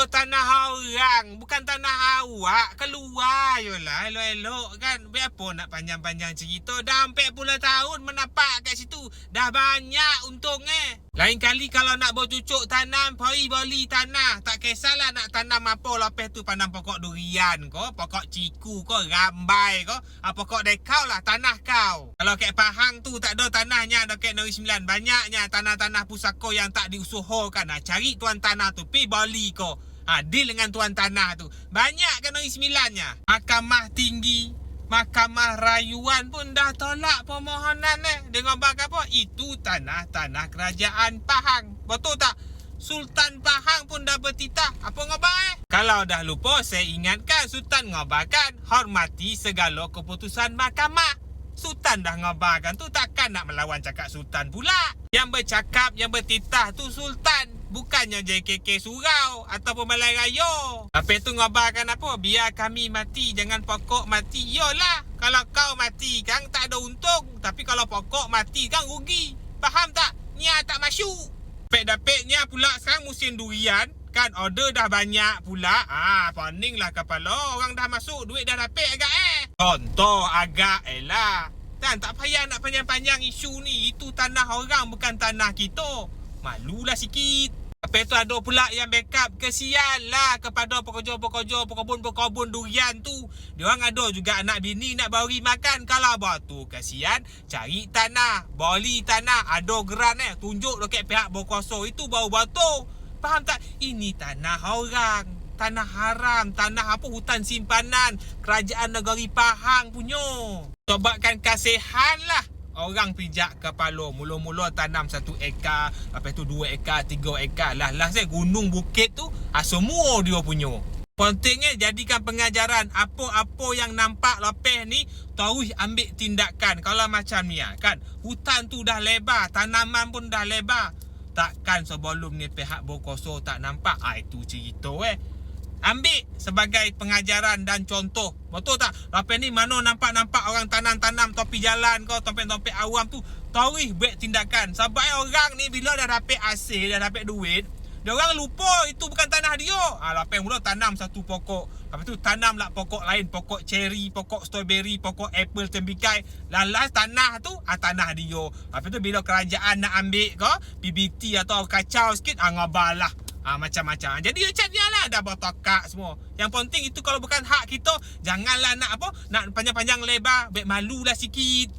tu tanah orang, bukan tanah awak. Keluar je lah, elok-elok kan. Biar nak panjang-panjang cerita. Dah hampir puluh tahun menapak kat situ. Dah banyak untungnya. Lain kali kalau nak bercucuk tanam, pergi beli tanah. Tak kisahlah nak tanam apa. Lepas tu pandang pokok durian ko, pokok ciku ko, rambai ko. Ah, pokok dekau lah, tanah kau. Kalau kat Pahang tu tak ada tanahnya, ada kat Negeri Sembilan. Banyaknya tanah-tanah pusako yang tak diusahakan. Nah, cari tuan tanah tu, pi beli ko. Ha, deal dengan tuan tanah tu. Banyak kan Negeri Sembilannya. Mahkamah tinggi, Mahkamah rayuan pun dah tolak permohonan eh. Dengan bak apa? Itu tanah-tanah kerajaan Pahang. Betul tak? Sultan Pahang pun dah bertitah. Apa ngabak eh? Kalau dah lupa, saya ingatkan Sultan ngabarkan hormati segala keputusan mahkamah. Sultan dah ngabarkan tu takkan nak melawan cakap Sultan pula. Yang bercakap, yang bertitah tu Sultan. Bukannya JKK Surau ataupun Balai Raya. Apa tu ngabarkan apa? Biar kami mati, jangan pokok mati. Yolah, kalau kau mati kan tak ada untung. Tapi kalau pokok mati kan rugi. Faham tak? Nia tak masuk. Pek-dapeknya pula sekarang musim durian. Kan order dah banyak pula. Ah, poninglah kepala. Orang dah masuk, duit dah dapet agak eh. Contoh agak elah. Dan tak payah nak panjang-panjang isu ni. Itu tanah orang bukan tanah kita. Malulah sikit. Lepas tu ada pula yang backup. Kesian lah kepada pekerja-pekerja Pekebun-pekebun durian tu. Diorang ada juga anak bini nak bagi makan. Kalau buat tu kesian Cari tanah. Boli tanah. Ada geran eh. Tunjuk dekat pihak berkuasa Itu baru betul Faham tak? Ini tanah orang. Tanah haram. Tanah apa? Hutan simpanan. Kerajaan negeri Pahang punya. Tobatkan kasihan lah Orang pijak kepala Mula-mula tanam satu ekar Lepas tu dua ekar Tiga ekar Lah lah saya gunung bukit tu ah, Semua dia punya. Pentingnya jadikan pengajaran. Apa-apa yang nampak lepas ni Terus ambil tindakan. Kalau macam ni ah, kan Hutan tu dah lebar Tanaman pun dah lebar. Takkan sebelum ni pihak berkuasa tak nampak. Ah, Itu cerita eh Ambil sebagai pengajaran dan contoh Betul tak? Lepas ni mana nampak-nampak orang tanam-tanam topi jalan kau Tompek-tompek awam tu Tahu buat tindakan Sebab orang ni bila dah dapat hasil Dah dapat duit dia orang lupa itu bukan tanah dia. Ha, lepas mula tanam satu pokok. Lepas tu tanam lah pokok lain. Pokok cherry, pokok strawberry, pokok apple, tembikai. Lalas tanah tu, ha, tanah dia. Lepas tu bila kerajaan nak ambil ke, PBT atau kacau sikit, ha, ngabalah. Ha, macam-macam. Jadi macam ni lah dah bertokak semua. Yang penting itu kalau bukan hak kita, janganlah nak apa, nak panjang-panjang lebar. Baik malulah sikit.